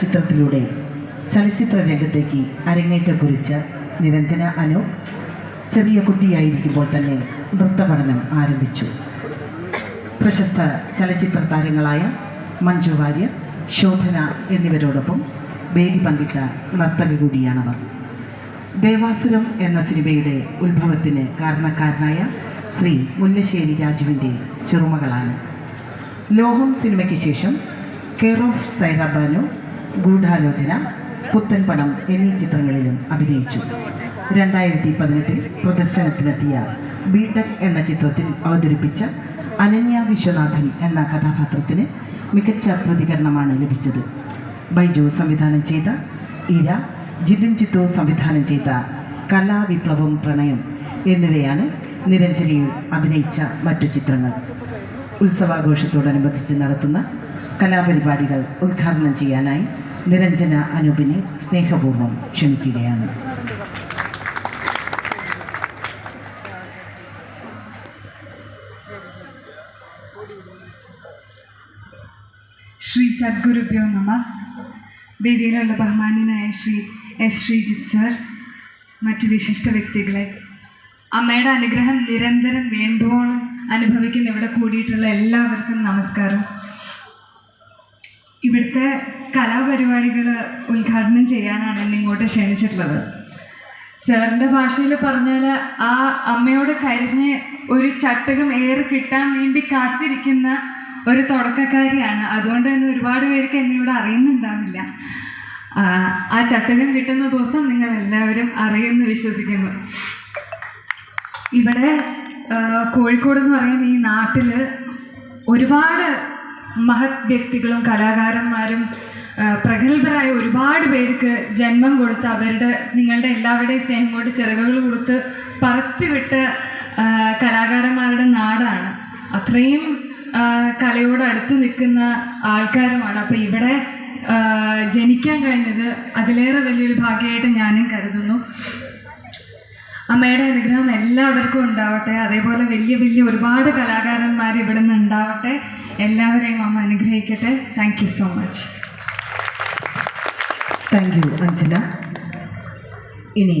ചിത്രത്തിലൂടെ ചലച്ചിത്ര രംഗത്തേക്ക് അരങ്ങേറ്റം കുറിച്ച നിരഞ്ജന അനു ചെറിയ കുട്ടിയായിരിക്കുമ്പോൾ തന്നെ നൃത്തപഠനം ആരംഭിച്ചു. പ്രശസ്ത ചലച്ചിത്ര താരങ്ങളായ മഞ്ജു വാര്യർ ശോഭന എന്നിവരോടൊപ്പം വേദി പങ്കിട്ട നർത്തക കൂടിയാണവർ. ദേവാസുരം എന്ന സിനിമയുടെ ഉത്ഭവത്തിന് കാരണക്കാരനായ ശ്രീ മുല്ലശ്ശേരി രാജുവിന്റെ ചെറുമകളാണ്. ലോഹം സിനിമയ്ക്ക് ശേഷം കെയർ ഓഫ് സൈറാബാനു ഗൂഢാലോചന പുത്തൻ പണം എന്നീ ചിത്രങ്ങളിലും അഭിനയിച്ചു. രണ്ടായിരത്തി പതിനെട്ടിൽ പ്രദർശനത്തിനെത്തിയ ബിടെക് എന്ന ചിത്രത്തിൽ അവതരിപ്പിച്ച അനന്യ വിശ്വനാഥൻ എന്ന കഥാപാത്രത്തിന് മികച്ച പ്രതികരണമാണ് ലഭിച്ചത്. ബൈജു സംവിധാനം ചെയ്ത ഇര ജിതിൻ ചിത്തു സംവിധാനം ചെയ്ത കലാവിപ്ലവം പ്രണയം എന്നിവയാണ് നിരഞ്ജനിയിൽ അഭിനയിച്ച മറ്റു ചിത്രങ്ങൾ. ഉത്സവാഘോഷത്തോടനുബന്ധിച്ച് നടത്തുന്ന കലാപരിപാടികൾ ഉദ്ഘാടനം ചെയ്യാനായി നിരഞ്ജന അനൂപിനെ സ്നേഹപൂർവം ക്ഷണിക്കുകയാണ്. ശ്രീ സദ്ഗുരുഭ്യോ നമ. വേദിയിലുള്ള ബഹുമാന്യനായ ശ്രീ എസ് ശ്രീജിത്ത് സർ മറ്റ് വിശിഷ്ട വ്യക്തികളെ. അമ്മയുടെ അനുഗ്രഹം നിരന്തരം വേണ്ടുവോളം അനുഭവിക്കുന്ന ഇവിടെ കൂടിയിട്ടുള്ള എല്ലാവർക്കും നമസ്കാരം. ഇവിടുത്തെ കലാപരിപാടികൾ ഉദ്ഘാടനം ചെയ്യാനാണ് എന്നെ ഇങ്ങോട്ട് ക്ഷണിച്ചിട്ടുള്ളത്. സാറിന്റെ ഭാഷയിൽ പറഞ്ഞാൽ ആ അമ്മയോട് കരിഞ്ഞ് ഒരു ചട്ടകം ഏറെ കിട്ടാൻ വേണ്ടി കാത്തിരിക്കുന്ന ഒരു തുടക്കക്കാരിയാണ്. അതുകൊണ്ട് തന്നെ ഒരുപാട് പേർക്ക് എന്നെ ഇവിടെ അറിയുന്നുണ്ടാവില്ല. ആ, ചട്ടകം കിട്ടുന്ന ദിവസം നിങ്ങൾ എല്ലാവരും അറിയുമെന്ന് വിശ്വസിക്കുന്നു. ഇവിടെ കോഴിക്കോട് എന്ന് പറയുന്ന ഈ നാട്ടിൽ ഒരുപാട് മഹത് വ്യക്തികളും കലാകാരന്മാരും പ്രഗത്ഭരായ ഒരുപാട് പേർക്ക് ജന്മം കൊടുത്ത് അവരുടെ നിങ്ങളുടെ എല്ലാവരുടെയും സ്നേഹം കൊണ്ട് ചിറകുകൾ കൊടുത്ത് പറത്തിവിട്ട കലാകാരന്മാരുടെ നാടാണ്. അത്രയും കലയോട് അടുത്ത് നിൽക്കുന്ന ആൾക്കാരുമാണ്. അപ്പോൾ ഇവിടെ ജനിക്കാൻ കഴിഞ്ഞത് അതിലേറെ വലിയൊരു ഭാഗ്യമായിട്ട് ഞാനും കരുതുന്നു. അമ്മയുടെ അനുഗ്രഹം എല്ലാവർക്കും ഉണ്ടാവട്ടെ. അതേപോലെ വലിയ വലിയ ഒരുപാട് കലാകാരന്മാർ ഇവിടെ നിന്ന് ഉണ്ടാവട്ടെ. എല്ലാവരെയും അമ്മ അനുഗ്രഹിക്കട്ടെ. Thank so much thank you Anjana ഇനി